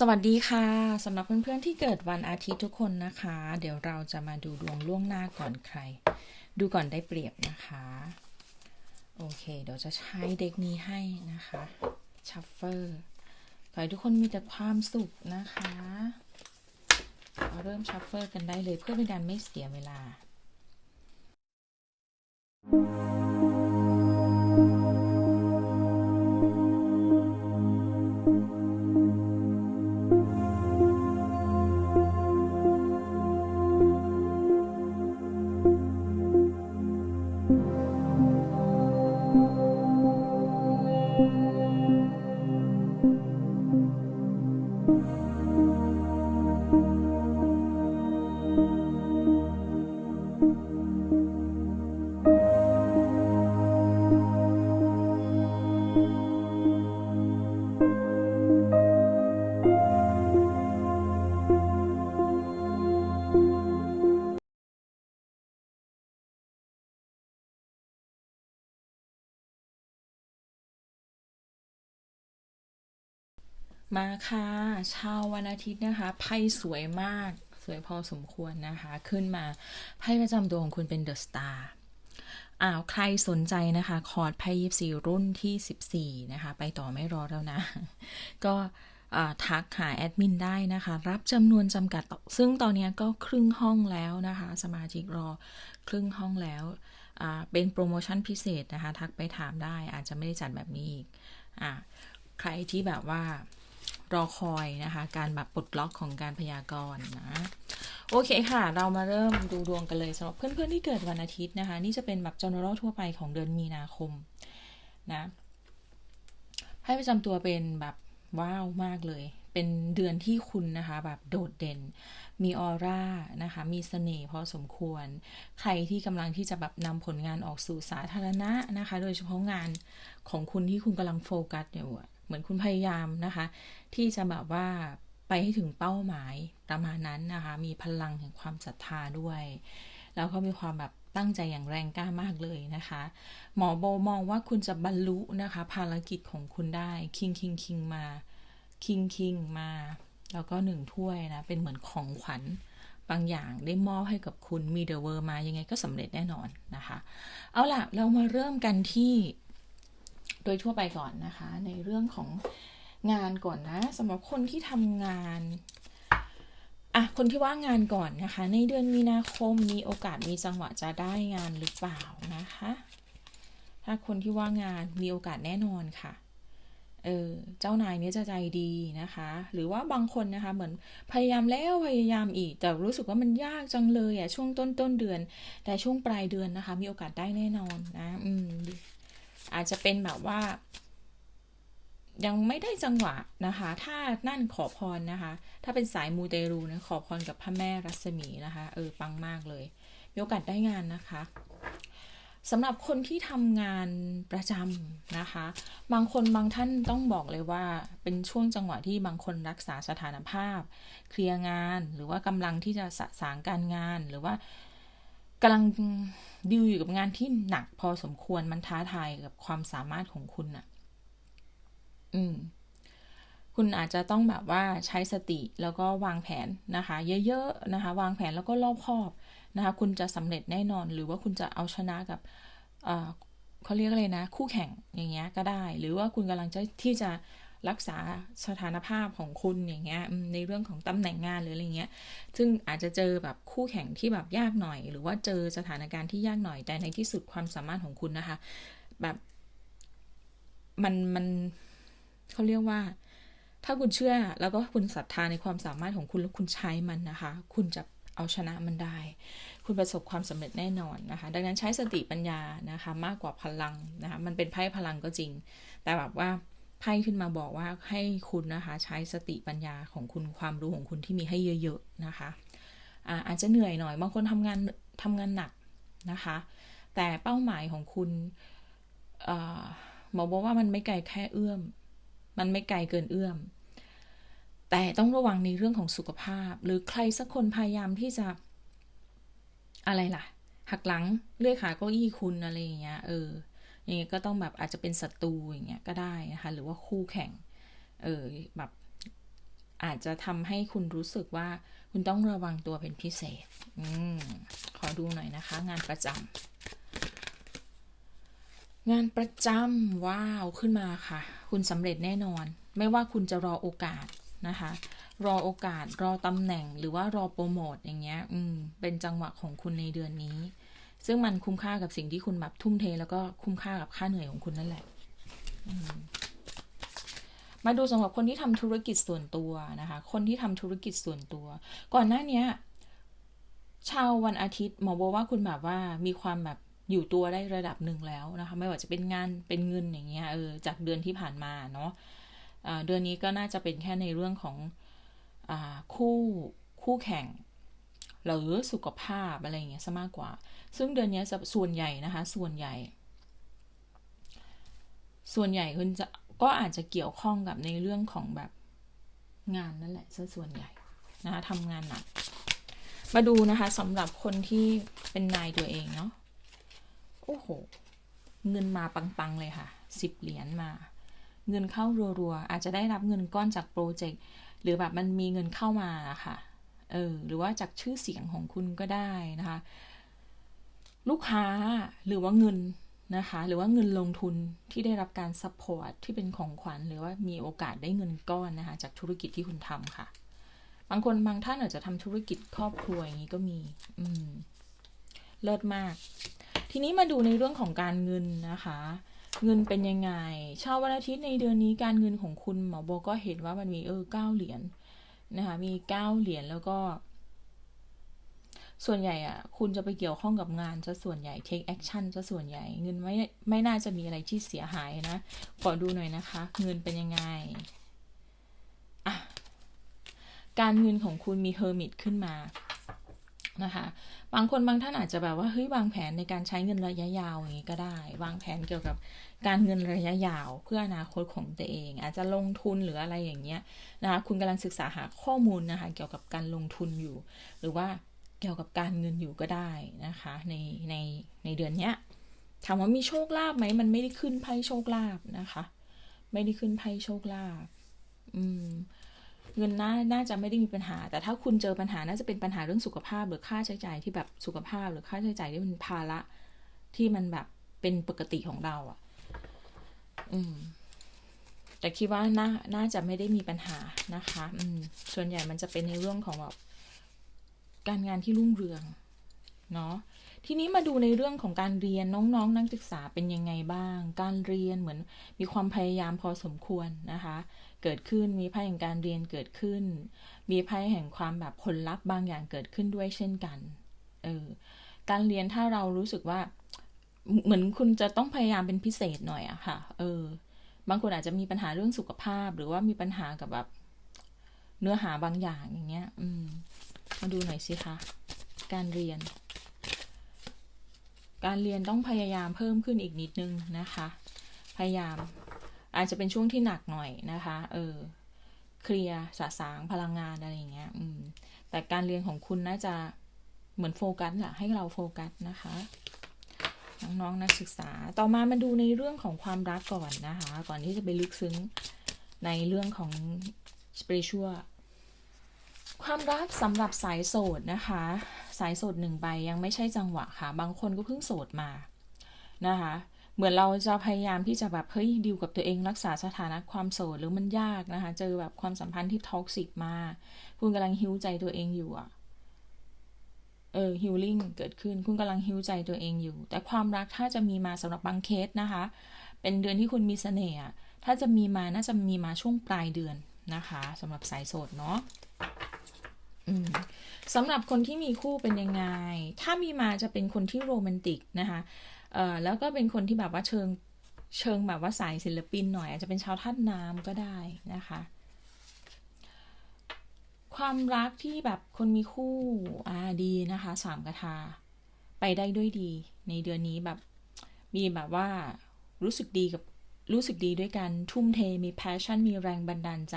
สวัสดีค่ะสำหรับเพื่อนๆที่เกิดวันอาทิตย์ทุกคนนะคะ เดี๋ยวเราจะมาดูดวงล่วงหน้าก่อนใคร ดูก่อนได้เปรียบนะคะ โอเค เดี๋ยวจะใช้เด็กนี้ให้นะคะชัฟเฟอร์ขอให้ทุกคนมีแต่ความสุขนะคะเราเริ่มชัฟเฟอร์กันได้เลยเพื่อเป็นการไม่เสียเวลา มาค่ะชาววันอาทิตย์นะคะไพ่สวยมากสวยพอสมควรนะคะ ขึ้นมาไพ่ประจำตัวของคุณเป็นเดอะสตาร์อ้าวใครสนใจนะคะ คอร์ดไพ่ยิบสี่รุ่นที่ 14 นะคะ ไปต่อไม่รอแล้วนะ ก็ทักหาแอดมินได้นะคะ รับจำนวนจำกัดซึ่งตอนนี้ก็ครึ่งห้องแล้วนะคะ สมาชิกรอครึ่งห้องแล้วเป็นโปรโมชั่นพิเศษนะคะ ทักไปถามได้อาจจะไม่ได้จัดแบบนี้อีกอใครที่แบบว่า รอคอยนะคะ การแบบปลดล็อกของการพยากรณ์นะโอเคค่ะ เรามาเริ่มดูดวงกันเลยสำหรับเพื่อนๆที่เกิดวันอาทิตย์นะคะ นี่จะเป็นแบบ general ทั่วไปของเดือนมีนาคมนะให้ประจำตัวเป็นแบบว้าวมากเลย เป็นเดือนที่คุณนะคะแบบโดดเด่น มีออร่านะคะ มีสเสน่ห์พอสมควร ใครที่กำลังที่จะแบบนำผลงานออกสู่สาธารณะนะคะ โดยเฉพาะงานของคุณที่คุณกำลังโฟกัสอยู่เหมือนคุณพยายามนะคะ ที่จะแบบว่าไปให้ถึงเป้าหมายประมาณนั้นนะคะ มีพลังแห่งความศรัทธาด้วย แล้วก็มีความแบบตั้งใจอย่างแรงกล้ามากเลยนะคะ หมอโบมองว่าคุณจะบรรลุนะคะ ภารกิจของคุณได้คิงคิงคิงมาคิงคิงมา แล้วก็หนึ่งถ้วยนะ เป็นเหมือนของขวัญบางอย่างได้มอบให้กับคุณมีเดอะเวอร์มายังไงก็สำเร็จแน่นอนนะคะ เอาล่ะ เรามาเริ่มกันที่ โดยทั่วไปก่อนนะคะ ในเรื่องของ งานก่อนนะสำหรับคนที่ทำงานอะคนที่ว่างงานก่อนนะคะ ในเดือนมีนาคมมีโอกาสมีจังหวะจะได้งานหรือเปล่านะคะ ถ้าคนที่ว่างงานมีโอกาสแน่นอนค่ะเออเจ้านายเนี้ยจะใจดีนะคะ หรือว่าบางคนนะคะเหมือนพยายามแล้วพยายามอีก แต่รู้สึกว่ามันยากจังเลยอะช่วงต้นต้นเดือน แต่ช่วงปลายเดือนนะคะ มีโอกาสได้แน่นอนนะ อืมอาจจะเป็นแบบว่า ยังไม่ได้จังหวะนะคะ ถ้านั่นขอพรนะคะ ถ้าเป็นสายมูเตรูนะขอพรกับพระแม่รัศมีนะคะ เออปังมากเลยมีโอกาสได้งานนะคะสำหรับคนที่ทำงานประจำนะคะ บางคนบางท่านต้องบอกเลยว่า เป็นช่วงจังหวะที่บางคนรักษาสถานภาพ เคลียร์งาน หรือว่ากำลังที่จะสะสางการงาน หรือว่ากำลังดิวอยู่กับงานที่หนักพอสมควรมันท้าทายกับความสามารถของคุณอะ่ะ อืมคุณอาจจะต้องแบบว่าใช้สติแล้วก็วางแผนนะคะ เยอะๆนะคะ วางแผนแล้วก็รอบคอบนะคะ คุณจะสำเร็จแน่นอน หรือว่าคุณจะเอาชนะกับเขาเรียกอะไรนะ คู่แข่งอย่างเงี้ยก็ได้ หรือว่าคุณกำลังจะที่จะรักษาสถานภาพของคุณอย่างเงี้ยในเรื่องของตำแหน่งงานหรืออะไรเงี้ย ซึ่งอาจจะเจอแบบคู่แข่งที่แบบยากหน่อย หรือว่าเจอสถานการณ์ที่ยากหน่อย แต่ในที่สุดความสามารถของคุณนะคะ แบบมันมัน เขาเรียกว่า ถ้าคุณเชื่อแล้วก็คุณศรัทธาในความสามารถของคุณแล้วคุณใช้มันนะคะ คุณจะเอาชนะมันได้ คุณประสบความสำเร็จแน่นอนนะคะ ดังนั้นใช้สติปัญญานะคะ มากกว่าพลังนะคะ มันเป็นไพ่พลังก็จริง แต่แบบว่าไพ่ขึ้นมาบอกว่าให้คุณนะคะ ใช้สติปัญญาของคุณความรู้ของคุณที่มีให้เยอะๆนะคะอาอาจจะเหนื่อยหน่อยบางคนทำงานทำงานหนักนะคะ แต่เป้าหมายของคุณหมอบอกว่ามันไม่ไกลแค่เอื้อม มันไม่ไกลเกินเอื้อม แต่ต้องระวังในเรื่องของสุขภาพ หรือใครสักคนพยายามที่จะ อะไรล่ะ หักหลังเลื่อยขาเก้าอี้คุณอะไรอย่างเงี้ยเอออย่างเงี้ยก็ต้องแบบอาจจะเป็นศัตรูอย่างเงี้ยก็ได้นะคะหรือว่าคู่แข่ง เออแบบอาจจะทำให้คุณรู้สึกว่าคุณต้องระวังตัวเป็นพิเศษ อืม ขอดูหน่อยนะคะ งานประจำ งานประจำว้าวขึ้นมาค่ะ คุณสำเร็จแน่นอน ไม่ว่าคุณจะรอโอกาสนะคะ รอโอกาสรอตำแหน่งหรือว่ารอโปรโมทอย่างเงี้ย อืม เป็นจังหวะของคุณในเดือนนี้ ซึ่งมันคุ้มค่ากับสิ่งที่คุณแบบทุ่มเท แล้วก็คุ้มค่ากับค่าเหนื่อยของคุณนั่นแหละมาดูสำหรับคนที่ทำธุรกิจส่วนตัวนะคะ คนที่ทำธุรกิจส่วนตัว ก่อนหน้านี้ชาววันอาทิตย์หมอบอกว่าคุณแบบว่ามีความแบบ อยู่ตัวได้ระดับหนึ่งแล้วนะคะ ไม่ว่าจะเป็นงานเป็นเงินอย่างเงี้ยเออจากเดือนที่ผ่านมาเนาะเดือนนี้ก็น่าจะเป็นแค่ในเรื่องของอคู่คู่แข่ง หรือสุขภาพอะไรเงี้ยซะมากกว่า ซึ่งเดือนนี้ส่วนใหญ่นะคะ ส่วนใหญ่ ส่วนใหญ่คุณจะก็อาจจะเกี่ยวข้องกับในเรื่องของแบบงานนั่นแหละซะส่วนใหญ่นะคะทำงานหนักมาดูนะคะสำหรับคนที่เป็นนายตัวเองเนาะ โอ้โห เงินมาปัง ๆ เลยค่ะสิบเหรียญมา เงินเข้ารัว ๆ อาจจะได้รับเงินก้อนจากโปรเจกต์หรือแบบมันมีเงินเข้ามาค่ะ เออ หรือว่าจากชื่อเสียงของคุณก็ได้นะคะ ลูกค้าหรือว่าเงินนะคะ หรือว่าเงินลงทุนที่ได้รับการซัพพอร์ตที่เป็นของขวัญ หรือว่ามีโอกาสได้เงินก้อนนะคะ จากธุรกิจที่คุณทำค่ะ บางคนบางท่านอาจจะทำธุรกิจครอบครัวอย่างนี้ก็มี อืม เลิศมาก ทีนี้มาดูในเรื่องของการเงินนะคะ เงินเป็นยังไงชาววันอาทิตย์ในเดือนนี้การเงินของคุณหมอโบก็เห็นว่ามันมีเออเก้าเหรียญนะคะมีเก้าเหรียญแล้วก็ ส่วนใหญ่อะคุณจะไปเกี่ยวข้องกับงานจะส่วนใหญ่ take action จะส่วนใหญ่ เงินไม่ไม่น่าจะมีอะไรที่เสียหายนะขอดูหน่อยนะคะ เงินเป็นยังไงอะการเงินของคุณมีเฮอร์มิตขึ้นมานะคะ บางคนบางท่านอาจจะแบบว่าเฮ้ยวางแผนในการใช้เงินระยะยาวอย่างนี้ก็ได้ วางแผนเกี่ยวกับการเงินระยะยาว เพื่ออนาคตของตัวเอง อาจจะลงทุนหรืออะไรอย่างเงี้ยนะคะคุณกำลังศึกษาหาข้อมูลนะคะเกี่ยวกับการลงทุนอยู่ หรือว่าเกี่ยวกับการเงินอยู่ก็ได้นะคะ ในในในเดือนเนี้ยถามว่ามีโชคลาภไหมมันไม่ได้ขึ้นไพ่โชคลาภนะคะ ไม่ได้ขึ้นไพ่โชคลาภอืม เงินน่าน่าจะไม่ได้มีปัญหา แต่ถ้าคุณเจอปัญหาน่าจะเป็นปัญหาเรื่องสุขภาพ หรือค่าใช้จ่ายที่แบบสุขภาพ หรือค่าใช้จ่ายที่มันภาระที่มันแบบเป็นปกติของเราอะ่ะ อืม แต่คิดว่าน่าน่าจะไม่ได้มีปัญหานะคะ อืม ส่วนใหญ่มันจะเป็นในเรื่องของแบบการงานที่รุ่งเรือง เนาะ ทีนี้มาดูในเรื่องของการเรียนน้องๆนนักศึกษาเป็นยังไงบ้าง การเรียนเหมือนมีความพยายามพอสมควรนะคะ เกิดขึ้นมีไพ่แห่งการเรียนเกิดขึ้น มีไพ่แห่งความแบบผลลัพธ์บางอย่างเกิดขึ้นด้วยเช่นกันเออการเรียนถ้าเรารู้สึกว่าเหมือนคุณจะต้องพยายามเป็นพิเศษหน่อยอะค่ะ เออ บางคนอาจจะมีปัญหาเรื่องสุขภาพ หรือว่ามีปัญหากับแบบเนื้อหาบางอย่างอย่างเงี้ย อืม มาดูหน่อยสิคะ การเรียน การเรียนต้องพยายามเพิ่มขึ้นอีกนิดนึงนะคะ พยายามอาจจะเป็นช่วงที่หนักหน่อยนะคะ เออ เคลียร์สะสางพลังงานอะไรอย่างเงี้ย อืม แต่การเรียนของคุณน่าจะเหมือนโฟกัสแหละให้เราโฟกัสนะคะ น้องๆนนักศึกษา ต่อมามาดูในเรื่องของความรักก่อนนะคะ ก่อนที่จะไปลึกซึ้งในเรื่องของ spiritual ความรักสำหรับสายโสดนะคะ สายโสดหนึ่งใบยังไม่ใช่จังหวะค่ะ บางคนก็เพิ่งโสดมานะคะ เหมือนเราจะพยายามที่จะแบบเฮ้ยดิวกับตัวเองรักษาสถานะความโสดหรือมันยากนะคะ เจอแบบความสัมพันธ์ที่ท็อกซิกมา คุณกำลังฮิวใจตัวเองอยู่อะเออฮิลลิ่งเกิดขึ้นคุณกำลังฮิวใจตัวเองอยู่ แต่ความรักถ้าจะมีมาสำหรับบางเคสนะคะ เป็นเดือนที่คุณมีเสน่ห์ถ้าจะมีมาน่าจะมีมาช่วงปลายเดือนนะคะสำหรับสายโสดเนาะ สำหรับคนที่มีคู่เป็นยังไง ถ้ามีมาจะเป็นคนที่โรแมนติกนะคะเอ่อแล้วก็เป็นคนที่แบบว่าเชิงเชิงแบบว่าสายศิลปินหน่อยอาจจะเป็นชาวท่านน้ำก็ได้นะคะ ความรักที่แบบคนมีคู่อ่าดีนะคะสามกะทาไปได้ด้วยดี ในเดือนนี้แบบมีแบบว่ารู้สึกดีกับ รู้สึกดีด้วยกันทุ่มเทมีแพชชั่นมีแรงบันดาลใจ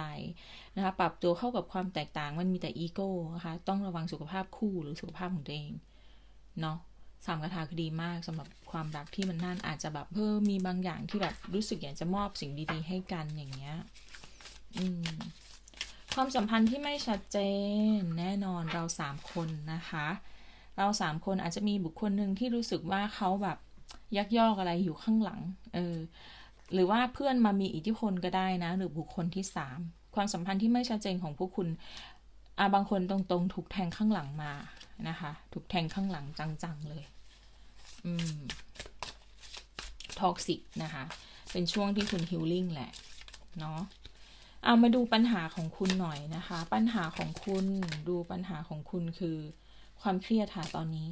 นะคะปรับตัวเข้ากับความแตกต่างมันมีแต่อีโก้นะคะต้องระวังสุขภาพคู่หรือสุขภาพของตัวเองเนาะสามกระทาคือดีมากสำหรับความรักที่มันนั่นอาจจะแบบเพิ่มมีบางอย่างที่แบบรู้สึกอยากจะมอบสิ่งดีๆ ให้กันอย่างเงี้ยอืมความสัมพันธ์ที่ไม่ชัดเจนแน่นอนเราสามคนนะคะ เราสามคนอาจจะมีบุคคลหนึ่งที่รู้สึกว่าเขาแบบยักยอกอะไรอยู่ข้างหลัง เออ หรือว่าเพื่อนมามีอิทธิพลก็ได้นะ หรือบุคคลที่สามความสัมพันธ์ที่ไม่ชัดเจนของพวกคุณอาบางคนตรงๆ ถูกแทงข้างหลังมานะคะ ถูกแทงข้างหลังจังๆเลยอืมท็อกซิกนะคะ เป็นช่วงที่คุณฮิลลิ่งแหละเนาะเอามาดูปัญหาของคุณหน่อยนะคะ ปัญหาของคุณดูปัญหาของคุณคือ ความเครียดค่ะตอนนี้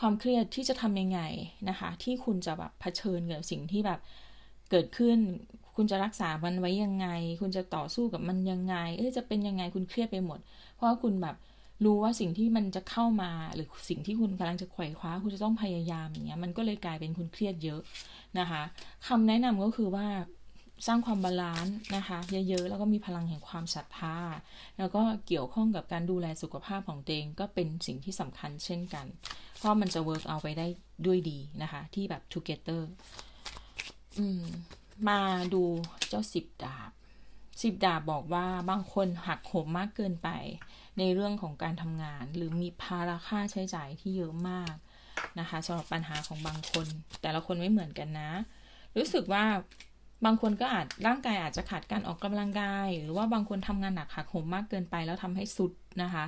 ความเครียดที่จะทำยังไงนะคะ ที่คุณจะแบบเผชิญกับสิ่งที่แบบ เกิดขึ้น คุณจะรักษามันไว้ยังไง คุณจะต่อสู้กับมันยังไง เอ้ยจะเป็นยังไงคุณเครียดไปหมด เพราะว่าคุณแบบรู้ว่าสิ่งที่มันจะเข้ามาหรือสิ่งที่คุณกำลังจะไขว่คว้า คุณจะต้องพยายามอย่างเงี้ยมันก็เลยกลายเป็นคุณเครียดเยอะนะคะคำแนะนำก็คือว่าสร้างความบาลานซ์นะคะ เยอะๆ แล้วก็มีพลังแห่งความศรัทธาแล้วก็เกี่ยวข้องกับการดูแลสุขภาพของตัวเองก็เป็นสิ่งที่สำคัญเช่นกัน เพราะมันจะเวิร์กเอาไปได้ด้วยดีนะคะ ที่แบบ together อืม มาดูเจ้าสิบดาบสิบดาบบอกว่าบางคนหักโหมมากเกินไป ในเรื่องของการทำงาน หรือมีภาระค่าใช้จ่ายที่เยอะมากนะคะสำหรับปัญหาของบางคน แต่ละคนไม่เหมือนกันนะ รู้สึกว่าบางคนก็อาจร่างกายอาจจะขาดการออกกำลังกาย หรือว่าบางคนทำงานหนักหักโหมมากเกินไปแล้วทำให้สุดนะคะ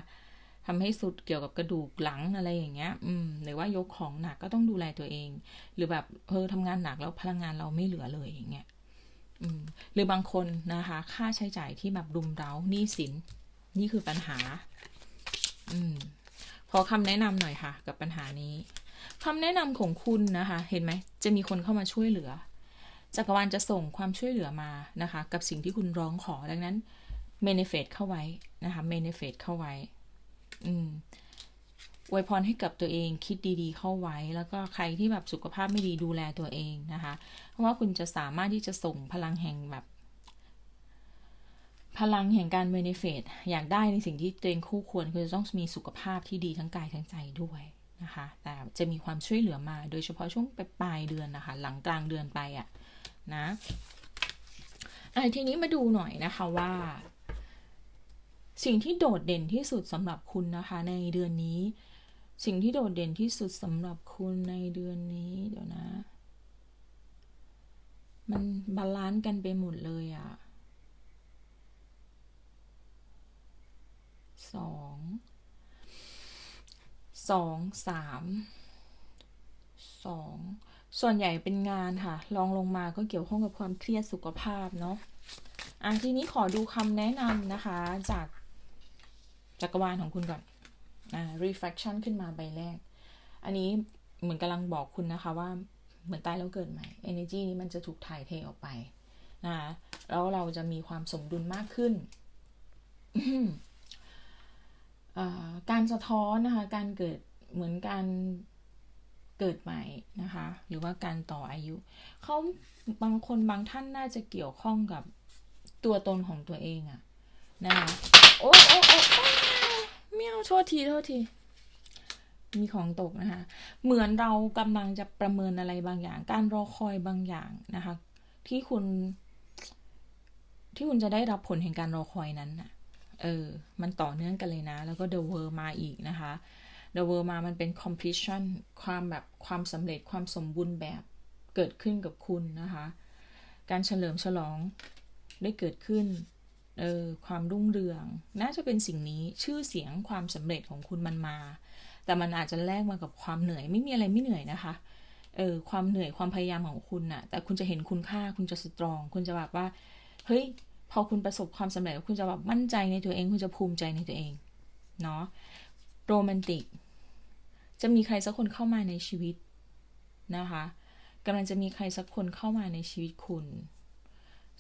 ทำให้สุดเกี่ยวกับกระดูกหลังอะไรอย่างเงี้ย อืม หรือว่ายกของหนักก็ต้องดูแลตัวเอง หรือแบบเออทำงานหนักแล้วพลังงานเราไม่เหลือเลยอย่างเงี้ย อืม หรือบางคนนะคะ ค่าใช้จ่ายที่แบบรุมเร้าหนี้สิน นี่คือปัญหา อืม ขอคำแนะนำหน่อยค่ะ กับปัญหานี้คำแนะนำของคุณนะคะ เห็นไหม จะมีคนเข้ามาช่วยเหลือจักรวาลจะส่งความช่วยเหลือมานะคะ กับสิ่งที่คุณร้องขอดังนั้นเมนเฟตเข้าไว้นะคะเมนเฟตเข้าไว้ อืมอวยพรให้กับตัวเองคิดดีๆ เข้าไว้ แล้วก็ใครที่แบบสุขภาพไม่ดีดูแลตัวเองนะคะ เพราะว่าคุณจะสามารถที่จะส่งพลังแห่งแบบ พลังแห่งการเมนเฟตอยากได้ในสิ่งที่ตัวเองคู่ควรคือจะต้องมีสุขภาพที่ดีทั้งกายทั้งใจด้วยนะคะ แต่จะมีความช่วยเหลือมา โดยเฉพาะช่วงปลายเดือนนะคะ หลังกลางเดือนไปอะนะะทีนี้มาดูหน่อยนะคะว่า สิ่งที่โดดเด่นที่สุดสำหรับคุณนะคะ ในเดือนนี้ สิ่งที่โดดเด่นที่สุดสำหรับคุณในเดือนนี้ เดี๋ยวนะ มันบาลานซ์กันไปหมดเลยอะสองสองสามสองส่วนใหญ่เป็นงานค่ะลองลงมาก็เกี่ยวข้องกับความเครียดสุขภาพเนาะอะทีนี้ขอดูคำแนะนำนะคะ จาก จักรวาลของคุณก่อนอ่า reflection ขึ้นมาใบแรก อันนี้เหมือนกำลังบอกคุณนะคะว่าเหมือนตายแล้วเกิดใหม่ energy นี้มันจะถูกถ่ายเทออกไปนะแล้วเราจะมีความสมดุลมากขึ้น การสะท้อนนะคะ การเกิดเหมือนการเกิดใหม่นะคะ หรือว่าการต่ออายุ เขาบางคนบางท่านน่าจะเกี่ยวข้องกับตัวตนของตัวเองอะนะคะ โอ้โอ้โอ้ เมียวโทษทีโทษที มีของตกนะคะ เหมือนเรากำลังจะประเมินอะไรบางอย่าง การรอคอยบางอย่างนะคะ ที่คุณ ที่คุณจะได้รับผลแห่งการรอคอยนั้นน่ะ เออ มันต่อเนื่องกันเลยนะ แล้วก็ The World มาอีกนะคะ The World มามันเป็น completion ความแบบความสำเร็จความสมบูรณ์แบบเกิดขึ้นกับคุณนะคะ การเฉลิมฉลองได้เกิดขึ้น เออความรุ่งเรือง น่าจะเป็นสิ่งนี้ชื่อเสียงความสำเร็จของคุณมันมา แต่มันอาจจะแลกมากับความเหนื่อยไม่มีอะไรไม่เหนื่อยนะคะเออความเหนื่อยความพยายามของคุณน่ะ แต่คุณจะเห็นคุณค่าคุณจะสตรอง คุณจะแบบว่าเฮ้ยพอคุณประสบความสำเร็จคุณจะแบบมั่นใจในตัวเอง คุณจะภูมิใจในตัวเองเนาะโรแมนติกจะมีใครสักคนเข้ามาในชีวิตนะคะกำลังจะมีใครสักคนเข้ามาในชีวิตคุณ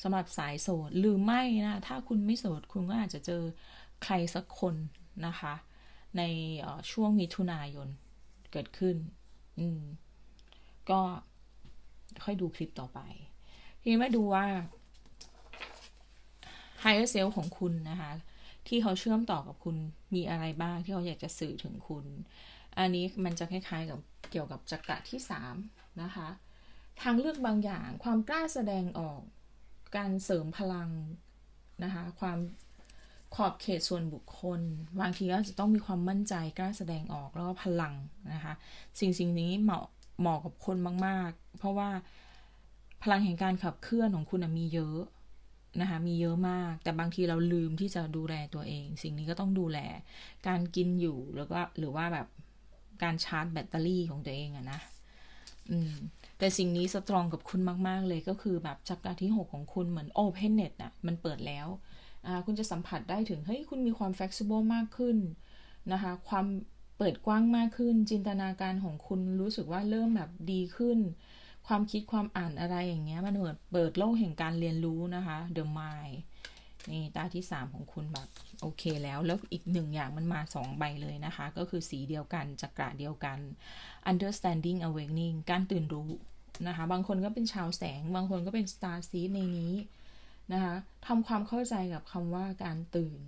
สำหรับสายโสดหรือไม่นะถ้าคุณไม่โสดคุณก็อาจจะเจอใครสักคนนะคะ ในช่วงมิถุนายนเกิดขึ้น อืม ก็ค่อยดูคลิปต่อไป ทีนี้มาดูว่า higher self ของคุณนะคะ ที่เขาเชื่อมต่อกับคุณมีอะไรบ้างที่เขาอยากจะสื่อถึงคุณ อันนี้มันจะคล้ายๆกับเกี่ยวกับจักระที่สามนะคะ ทางเลือกบางอย่างความกล้าแสดงออก การเสริมพลังนะคะความขอบเขตส่วนบุคคล บางทีก็จะต้องมีความมั่นใจกล้าแสดงออกแล้วก็พลังนะคะสิ่งสิ่งนี้เหมาะเหมาะกับคนมาก ๆ เพราะว่าพลังแห่งการขับเคลื่อนของคุณมีเยอะนะคะมีเยอะมาก แต่บางทีเราลืมที่จะดูแลตัวเอง สิ่งนี้ก็ต้องดูแล การกินอยู่แล้วก็หรือว่าแบบการชาร์จแบตเตอรี่ของตัวเองอะนะ อืม แต่สิ่งนี้สตรองกับคุณมาก ๆ เลยก็คือแบบจักรที่ 6 ของคุณเหมือน Open Net อะมันเปิดแล้วคุณจะสัมผัสได้ถึง เฮ้ย คุณมีความ flexible มากขึ้นนะคะ ความเปิดกว้างมากขึ้น จินตนาการของคุณรู้สึกว่าเริ่มแบบดีขึ้น ความคิดความอ่านอะไรอย่างเงี้ย มันเปิดเปิดโลกแห่งการเรียนรู้นะคะ The Mind นี่ตาที่ 3 ของคุณแบบโอเคแล้ว แล้วอีกหนึ่งอย่างมันมา 2 ใบเลยนะคะ ก็คือสีเดียวกันจักระเดียวกัน understanding awakening การตื่นรู้ นะคะ บางคนก็เป็นชาวแสง บางคนก็เป็น star seed ในนี้นะคะทำความเข้าใจกับคำว่าการตื่น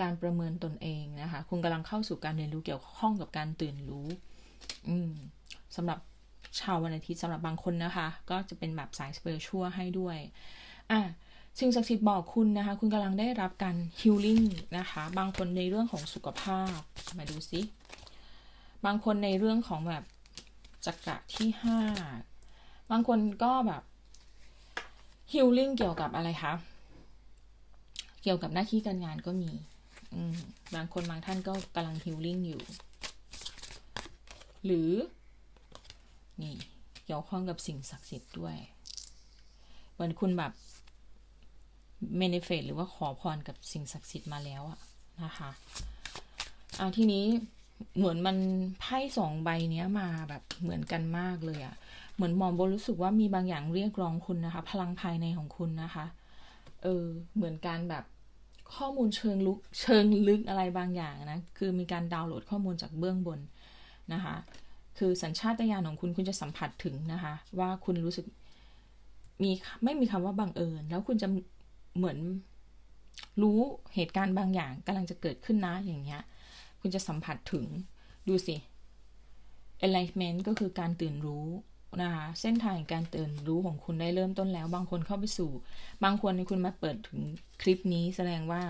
การประเมินตนเองนะคะ คุณกำลังเข้าสู่การเรียนรู้เกี่ยวข้องกับการตื่นรู้อืมสำหรับชาววันอาทิตย์สำหรับบางคนนะคะ ก็จะเป็นแบบสายสเปรชัวให้ด้วยอะสิ่งศักดิ์สิทธิ์บอกคุณนะคะ คุณกำลังได้รับการฮิลลิ่งนะคะ บางคนในเรื่องของสุขภาพ มาดูซิ บางคนในเรื่องของแบบจักระที่ห้า บางคนก็แบบฮิลลิ่งเกี่ยวกับอะไรคะเกี่ยวกับหน้าที่การงานก็มีอืบางคนบางท่านก็กำลังฮิลลิ่งอยู่ หรือ นี่เกี่ยวข้องกับสิ่งศักดิ์สิทธิ์ด้วยเหมือนคุณแบบเมนิเฟตหรือว่าขอพรกับสิ่งศักดิ์สิทธิ์มาแล้วอะนะคะอ่าทีนี้เหมือนมันไพ่สองใบเนี้ยมาแบบเหมือนกันมากเลยอะ เหมือนหมองโบรู้สึกว่ามีบางอย่างเรียกร้องคุณนะคะ พลังภายในของคุณนะคะ เออ เหมือนการแบบข้อมูลเชิงลึกเชิงลึกอะไรบางอย่างนะ คือมีการดาวน์โหลดข้อมูลจากเบื้องบนนะคะ คือสัญชาตญาณของคุณคุณจะสัมผัสถึงนะคะ ว่าคุณรู้สึกมีไม่มีคำว่าบังเอิญ แล้วคุณจะเหมือนรู้เหตุการณ์บางอย่างกำลังจะเกิดขึ้นนะอย่างเงี้ย คุณจะสัมผัสถึงดูสิ enlightenment ก็คือการตื่นรู้ นะคะเส้นทางการตื่นรู้ของคุณได้เริ่มต้นแล้ว บางคนเข้าไปสู่ บางคนคุณมาเปิดถึงคลิปนี้แสดงว่า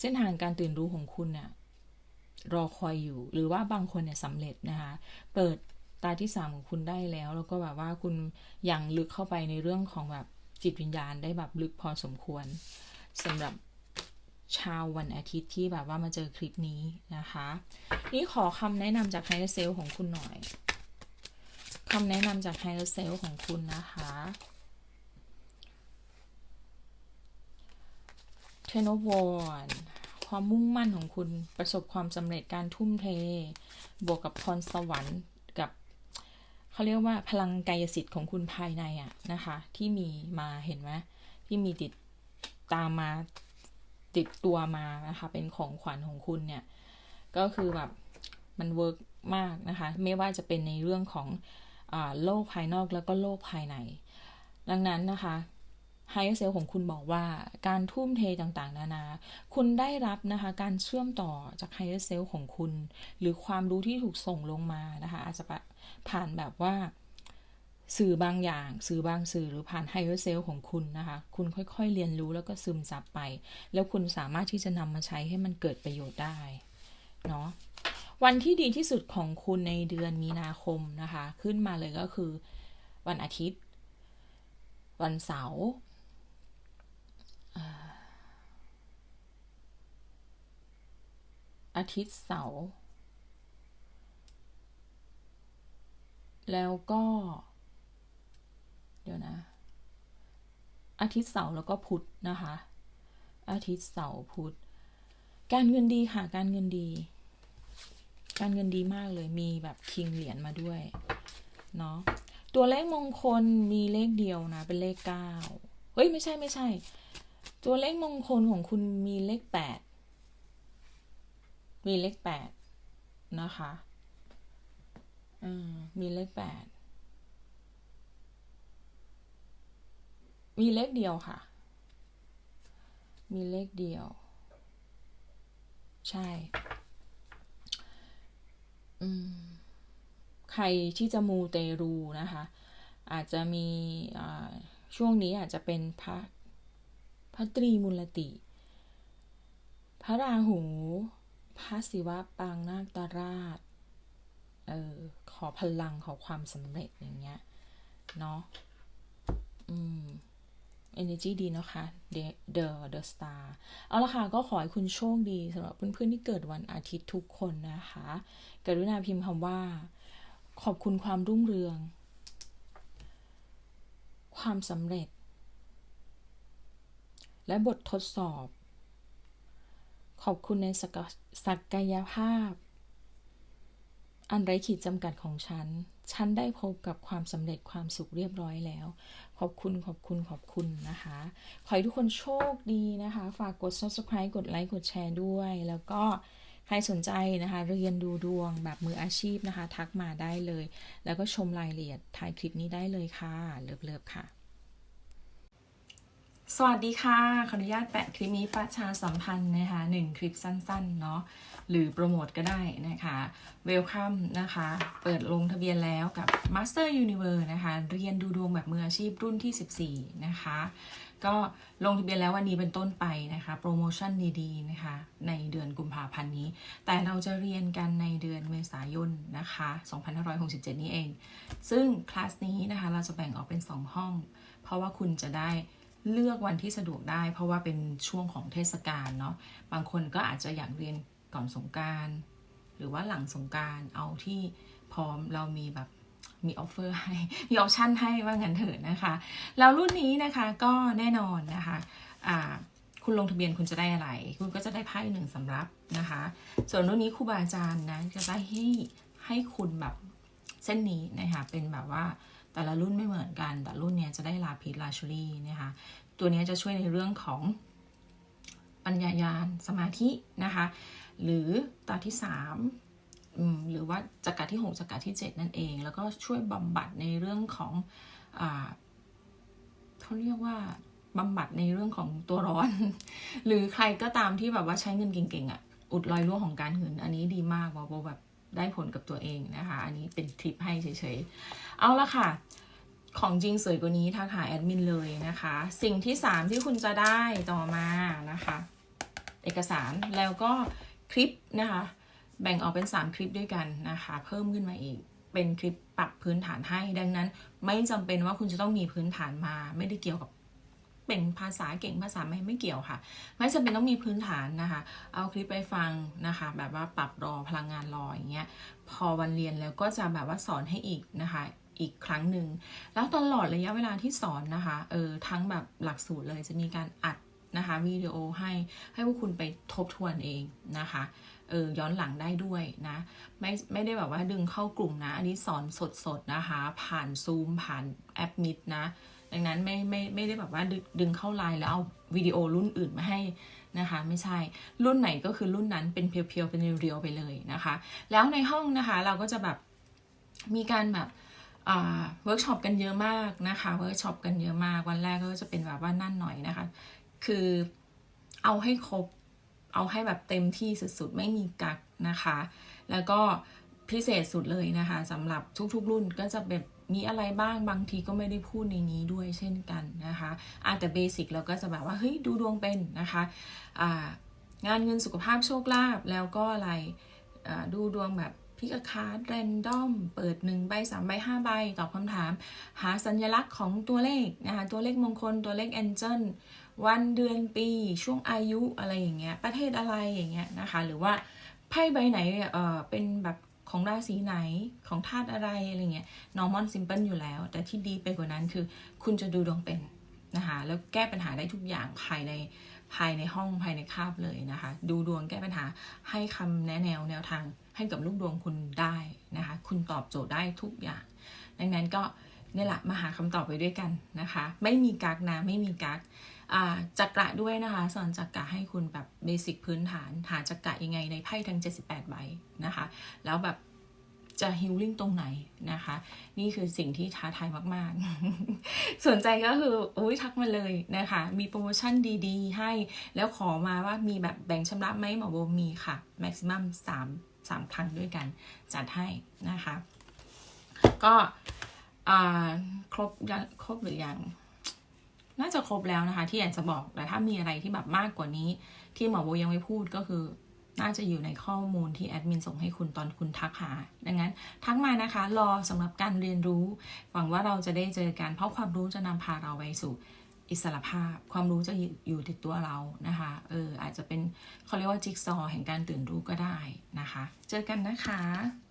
เส้นทางการตื่นรู้ของคุณเนี่ยรอคอยอยู่ หรือว่าบางคนเนี่ยสำเร็จนะคะ เปิดตาที่สามของคุณได้แล้ว แล้วก็แบบว่าคุณยังลึกเข้าไปในเรื่องของแบบจิตวิญญาณได้แบบลึกพอสมควรสำหรับชาววันอาทิตย์ที่แบบว่ามาเจอคลิปนี้นะคะ นี่ขอคำแนะนำจากไฮเซลของคุณหน่อย คำแนะนำจากไฮเซลของคุณนะคะ เทนวอนความมุ่งมั่นของคุณประสบความสำเร็จการทุ่มเท บวกกับพรสวรรค์กับเขาเรียกว่าพลังกายสิทธิ์ของคุณภายในอะนะคะ ที่มีมาเห็นไหมที่มีติดตามมาติดตัวมานะคะ เป็นของขวัญของคุณเนี่ย ก็คือแบบมันเวิร์กมากนะคะ ไม่ว่าจะเป็นในเรื่องของ โลกภายนอกแล้วก็โลกภายใน ดังนั้นนะคะไฮเซลของคุณบอกว่าการทุ่มเทต่างๆ นานา คุณได้รับนะคะ การเชื่อมต่อจากไฮเซลของคุณ หรือความรู้ที่ถูกส่งลงมานะคะ อาจจะผ่านแบบว่าสื่อบางอย่าง สื่อบางสื่อหรือผ่านไฮเซลของคุณนะคะ คุณค่อยๆเรียนรู้แล้วก็ซึมซับไป แล้วคุณสามารถที่จะนำมาใช้ให้มันเกิดประโยชน์ได้ เนาะ วันที่ดีที่สุดของคุณในเดือนมีนาคมนะคะ ขึ้นมาเลยก็คือ วันอาทิตย์ วันเสาร์อาทิตย์เสาร์แล้วก็ เดี๋ยวนะ อาทิตย์เสาร์แล้วก็พุธนะคะ อาทิตย์เสาร์พุธการเงินดีค่ะ การเงินดี การเงินดีมากเลยมีแบบคิงเหรียญมาด้วยเนาะตัวเลขมงคลมีเลขเดียวนะ เป็นเลขเก้าเฮ้ย ไม่ใช่ไม่ใช่ ตัวเลขมงคลของคุณมีเลขแปดมีเลขแปดนะคะมีเลขแปดมีเลขเดียวค่ะ มีเลขเดียว ใช่ อืม ใครที่จะมูเตรูนะคะ อาจจะมีช่วงนี้อาจจะเป็นพระพระตรีมูลติ พระราหู พระศิวะปางนาคตราชเออขอพลังขอความสำเร็จอย่างเงี้ยเนาะอืม energy ดีนะคะ The The The Star เอาละค่ะก็ขอให้คุณโชคดีสำหรับเพื่อนๆที่เกิดวันอาทิตย์ทุกคนนะคะ กรุณาพิมพ์คำว่า ขอบคุณความรุ่งเรือง ความสำเร็จ และบททดสอบ ขอบคุณในศักศักยภาพ อันไร้ขีดจำกัดของฉัน ฉันได้พบกับความสำเร็จความสุขเรียบร้อยแล้ว ขอบคุณขอบคุณขอบคุณนะคะ ขอให้ทุกคนโชคดีนะคะ ฝากกด subscribe กดไลค์กดแชร์ด้วย แล้วก็ ใครสนใจนะคะ เรียนดูดวงแบบมืออาชีพนะคะ ทักมาได้เลย แล้วก็ชมรายละเอียดถ่ายคลิปนี้ได้เลยค่ะเลิฟๆค่ะ สวัสดีค่ะ ขออนุญาตแปะคลิปนี้ประชาสัมพันธ์นะคะหนึ่งคลิปสั้นๆเนาะหรือโปรโมทก็ได้นะคะเวลคัมนะคะ เปิดลงทะเบียนแล้วกับ Master Universe นะคะ เรียนดูดวงแบบมืออาชีพรุ่นที่ 14 นะคะ ก็ลงทะเบียนแล้ววันนี้เป็นต้นไปนะคะ โปรโมชั่นดีๆนะคะ ในเดือนกุมภาพันธ์นี้ แต่เราจะเรียนกันในเดือนเมษายนนะคะ2567 นี้เอง ซึ่งคลาสนี้นะคะเราจะแบ่งออกเป็น 2 ห้อง เพราะว่าคุณจะได้เลือกวันที่สะดวกได้ เพราะว่าเป็นช่วงของเทศกาลเนาะบางคนก็อาจจะอยากเรียนก่อนสงการ หรือว่าหลังสงการเอาที่พร้อมเรามีแบบ มีออฟเฟอร์ให้ มีออปชั่นให้ว่างั้นเถิดนะคะ แล้วรุ่นนี้นะคะก็แน่นอนนะคะคุณลงทะเบียนคุณจะได้อะไร คุณก็จะได้ไพ่หนึ่งสำรับนะคะ ส่วนรุ่นนี้ครูบาอาจารย์นะจะได้ให้ให้คุณแบบเส้นนี้นะคะ เป็นแบบว่าแต่ละรุ่นไม่เหมือนกัน แต่รุ่นเนี้ยจะได้ลาพิษลาชูรี่นะคะ ตัวนี้จะช่วยในเรื่องของปัญญายาณสมาธินะคะ หรือตาที่สาม หรือว่าจักระที่หกจักระที่เจ็ดนั่นเอง แล้วก็ช่วยบำบัดในเรื่องของอเขาเรียกว่าบำบัดในเรื่องของตัวร้อน หรือใครก็ตามที่แบบว่าใช้เงินเก่งๆอะอุดรอยรั่วของการเงิน อันนี้ดีมากบอกว่าแบบได้ผลกับตัวเองนะคะ อันนี้เป็นทริปให้เฉยๆ เอาละค่ะ ของจริงสวยกว่านี้ทักหาแอดมินเลยนะคะ สิ่งที่ 3 ที่คุณจะได้ต่อมานะคะ เอกสารแล้วก็คลิปนะคะ แบ่งออกเป็น 3 คลิปด้วยกันนะคะ เพิ่มขึ้นมาอีก เป็นคลิปปรับพื้นฐานให้ ดังนั้น ไม่จำเป็นว่าคุณจะต้องมีพื้นฐานมา ไม่ได้เกี่ยวกับเป็นภาษาเก่งภาษาไม่ไม่เกี่ยวค่ะ ไม่จำเป็นต้องมีพื้นฐานนะคะ เอาคลิปไปฟังนะคะ แบบว่าปรับรอพลังงานรออย่างเงี้ย พอวันเรียนแล้วก็จะแบบว่าสอนให้อีกนะคะอีกครั้งหนึ่ง แล้วตลอดระยะเวลาที่สอนนะคะ เออทั้งแบบหลักสูตรเลยจะมีการอัด นะคะวิดีโอให้ให้พวกคุณไปทบทวนเองนะคะเออย้อนหลังได้ด้วยนะไม่ไม่ได้แบบว่าดึงเข้ากลุ่มนะ อันนี้สอนสดๆนะคะ ผ่านซูมผ่านแอปมิดนะดังนั้นไม่ไม่ไม่ได้แบบว่าดึงดึงเข้าไลน์แล้วเอาวิดีโอรุ่นอื่นมาให้นะคะ ไม่ใช่รุ่นไหนก็คือรุ่นนั้นเป็นเพียวๆเป็นเรียวๆไปเลยนะคะ แล้วในห้องนะคะเราก็จะแบบมีการแบบเวิร์กช็อปกันเยอะมากนะคะเวิร์กช็อปกันเยอะมากวันแรกก็จะเป็นแบบว่านั่นหน่อยนะคะ คือเอาให้ครบ เอาให้แบบเต็มที่สุดๆ ไม่มีกักนะคะ แล้วก็พิเศษสุดเลยนะคะสำหรับทุกๆ รุ่นก็จะแบบมีอะไรบ้างบางทีก็ไม่ได้พูดในนี้ด้วยเช่นกันนะคะอาแต่เบสิกเราก็จะแบบว่าเฮ้ยดูดวงเป็นนะคะงานเงินสุขภาพโชคลาภแล้วก็อะไรดูดวงแบบพิกคาร์ดแรนดอม เปิด 1 ใบ 3 ใบ 5 ใบ ตอบคำถาม หาสัญลักษณ์ของตัวเลขนะคะตัวเลขมงคลตัวเลขแองเจิล วันเดือนปีช่วงอายุอะไรอย่างเงี้ย ประเทศอะไรอย่างเงี้ยนะคะ หรือว่าไพ่ใบไหนเออเป็นแบบของราศีไหนของธาตุอะไรอะไรเงี้ย normal simple อยู่แล้ว แต่ที่ดีไปกว่านั้นคือ คุณจะดูดวงเป็นนะคะแล้วแก้ปัญหาได้ทุกอย่างภายในภายในห้องภายในคาบเลยนะคะ ดูดวงแก้ปัญหาให้คำแนะแนวแนวทางให้กับลูกดวงคุณได้นะคะ คุณตอบโจทย์ได้ทุกอย่าง ดังนั้นก็นี่แหละมาหาคำตอบไปด้วยกันนะคะ ไม่มีกักนะไม่มีกัก จักระด้วยนะคะ สอนจักระให้คุณแบบเบสิกพื้นฐาน หาจักระยังไงในไพ่ทั้ง 78 ใบนะคะ แล้วแบบจะฮิลลิ่งตรงไหนนะคะ นี่คือสิ่งที่ท้าทายมาก ๆ สนใจก็คืออุ้ยทักมาเลยนะคะ มีโปรโมชั่นดีๆ ให้แล้วขอมาว่ามีแบบแบ่งชำระไหมหมอโบมีค่ะ แม็กซิมัม3 3ครั้งด้วยกัน จัดให้นะคะ ก็ครบครบหรือยัง น่าจะครบแล้วนะคะ ที่อยากจะบอกแต่ถ้ามีอะไรที่แบบมากกว่านี้ ที่หมอโบยังไม่พูดก็คือ น่าจะอยู่ในข้อมูลที่แอดมินส่งให้คุณตอนคุณทักหา ดังนั้น ทักมานะคะ รอสำหรับการเรียนรู้ หวังว่าเราจะได้เจอกันเพราะความรู้จะนำพาเราไปสู่อิสรภาพ ความรู้จะอยู่ติดตัวเรานะคะเอออาจจะเป็นเขาเรียกว่าจิ๊กซอว์แห่งการตื่นรู้ก็ได้นะคะ เจอกันนะคะ